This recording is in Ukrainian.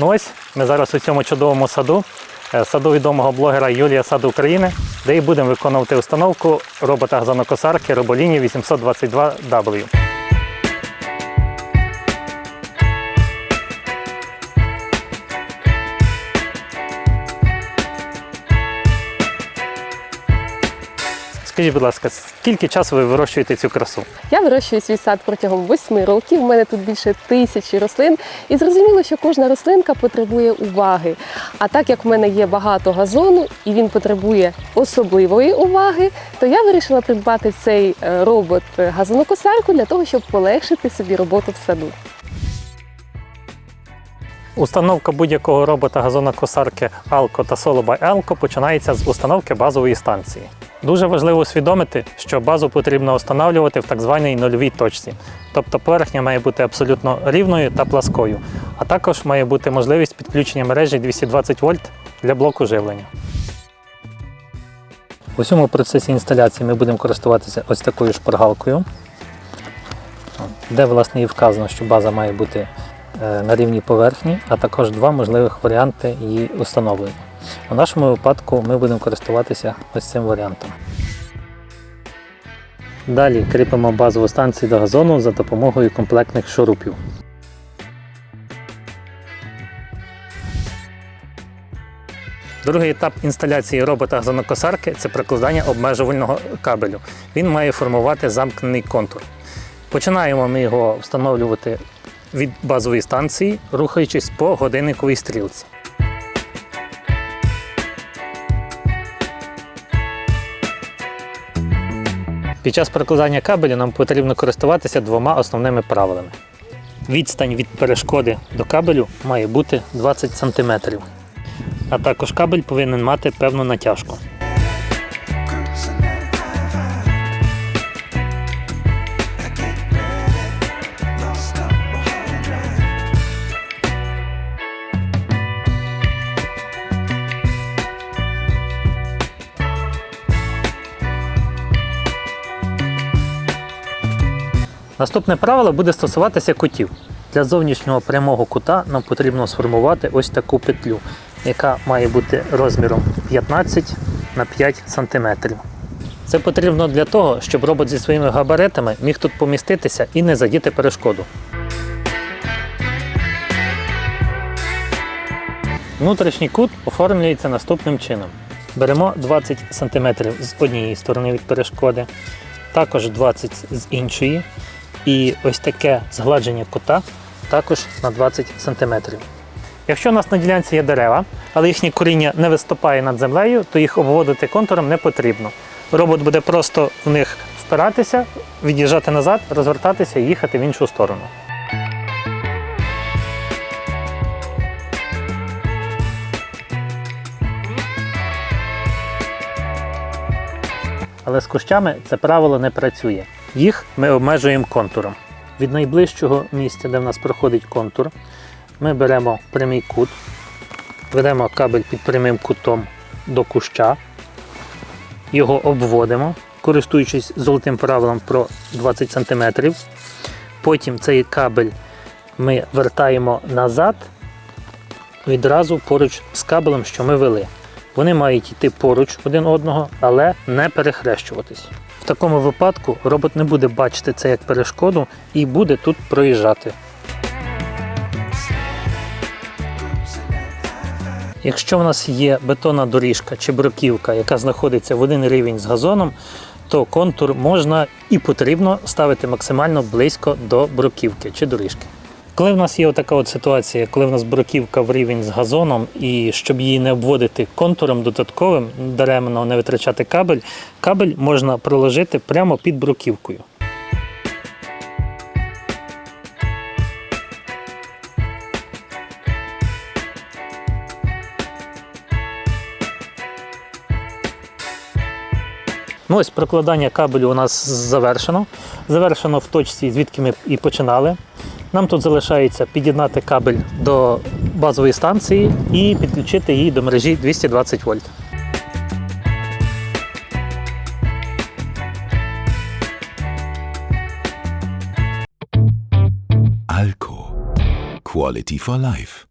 Ну ось ми зараз у цьому чудовому саду, е, саду відомого блогера Юлія Сад України, де і будемо виконувати установку робота газонокосарки Роболіні 822W. Скажіть, будь ласка, скільки часу ви вирощуєте цю красу? Я вирощую свій сад протягом восьми років. У мене тут більше тисячі рослин. І зрозуміло, що кожна рослинка потребує уваги. А так як в мене є багато газону і він потребує особливої уваги, то я вирішила придбати цей е, робот газонокосарку для того, щоб полегшити собі роботу в саду. Установка будь-якого робота газонокосарки Alco та Solo by Alco починається з установки базової станції. Дуже важливо усвідомити, що базу потрібно встановлювати в так званій нульовій точці, тобто поверхня має бути абсолютно рівною та пласкою, а також має бути можливість підключення мережі 220 вольт для блоку живлення. У цьому процесі інсталяції ми будемо користуватися ось такою шпаргалкою, де власне і вказано, що база має бути на рівній поверхні, а також два можливих варіанти її установлення. У нашому випадку ми будемо користуватися ось цим варіантом. Далі кріпимо базову станцію до газону за допомогою комплектних шурупів. Другий етап інсталяції робота газонокосарки це прикладання обмежувального кабелю. Він має формувати замкнений контур. Починаємо ми його встановлювати від базової станції, рухаючись по годинниковій стрілці. Під час прокладання кабелю нам потрібно користуватися двома основними правилами. Відстань від перешкоди до кабелю має бути 20 см, а також кабель повинен мати певну натяжку. Наступне правило буде стосуватися кутів. Для зовнішнього прямого кута нам потрібно сформувати ось таку петлю, яка має бути розміром 15 на 5 см. Це потрібно для того, щоб робот зі своїми габаритами міг тут поміститися і не задіти перешкоду. Внутрішній кут оформлюється наступним чином. Беремо 20 см з однієї сторони від перешкоди, також 20 з іншої. І ось таке згладження кута також на 20 см. Якщо у нас на ділянці є дерева, але їхнє коріння не виступає над землею, то їх обводити контуром не потрібно. Робот буде просто в них впиратися, від'їжджати назад, розвертатися і їхати в іншу сторону. Але з кущами це правило не працює. Їх ми обмежуємо контуром. Від найближчого місця, де в нас проходить контур, ми беремо прямий кут, ведемо кабель під прямим кутом до куща, його обводимо, користуючись золотим правилом про 20 см. Потім цей кабель ми вертаємо назад відразу поруч з кабелем, що ми вели. Вони мають йти поруч один одного, але не перехрещуватись. В такому випадку робот не буде бачити це як перешкоду і буде тут проїжджати. Якщо в нас є бетонна доріжка чи бруківка, яка знаходиться в один рівень з газоном, то контур можна і потрібно ставити максимально близько до бруківки чи доріжки. Коли в нас є така от ситуація, коли в нас бруківка в рівень з газоном, і щоб її не обводити контуром додатковим, даремно не витрачати кабель, кабель можна проложити прямо під бруківкою. Ну ось прокладання кабелю у нас завершено. Завершено в точці, звідки ми і починали. Нам тут залишається під'єднати кабель до базової станції і підключити її до мережі 220 вольт. Alco. Quality for Life.